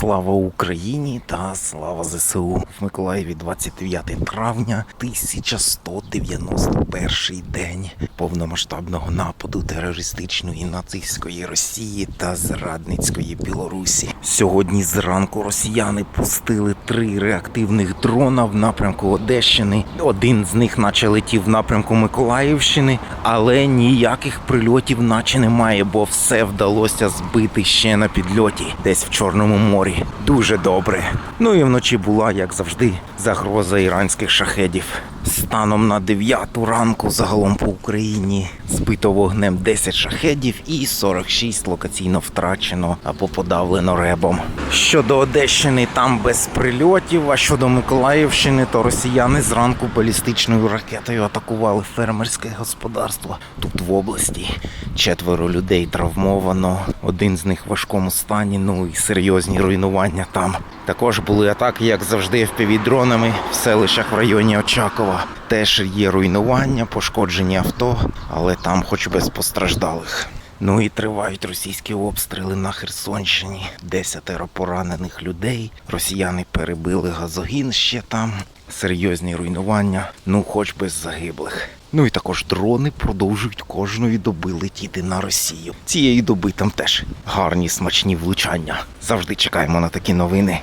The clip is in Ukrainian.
Слава Україні та слава ЗСУ в Миколаєві 29 травня 1191 день повномасштабного нападу терористичної нацистської Росії та зрадницької Білорусі. Сьогодні зранку росіяни пустили три реактивних дрона в напрямку Одещини. Один з них наче летів в напрямку Миколаївщини, але ніяких прильотів наче немає, бо все вдалося збити ще на підльоті, десь в Чорному морі. Дуже добре. Ну і вночі була, як завжди, загроза іранських шахедів. Станом на 9 ранку загалом по Україні збито вогнем 10 шахедів і 46 локаційно втрачено або подавлено ребом. Щодо Одещини, там без прильотів. А щодо Миколаївщини, то росіяни зранку балістичною ракетою атакували фермерське господарство тут в області. Четверо людей травмовано, один з них в важкому стані, ну і серйозні руйнування там. Також були атаки, як завжди, впівдронами в селищах в районі Очакова. Теж є руйнування, пошкоджені авто, але там хоч без постраждалих. Ну і тривають російські обстріли на Херсонщині. Десятеро поранених людей. Росіяни перебили газогін ще там. Серйозні руйнування, ну хоч без загиблих. Ну і також дрони продовжують кожної доби летіти на Росію. Цієї доби там теж гарні смачні влучання. Завжди чекаємо на такі новини.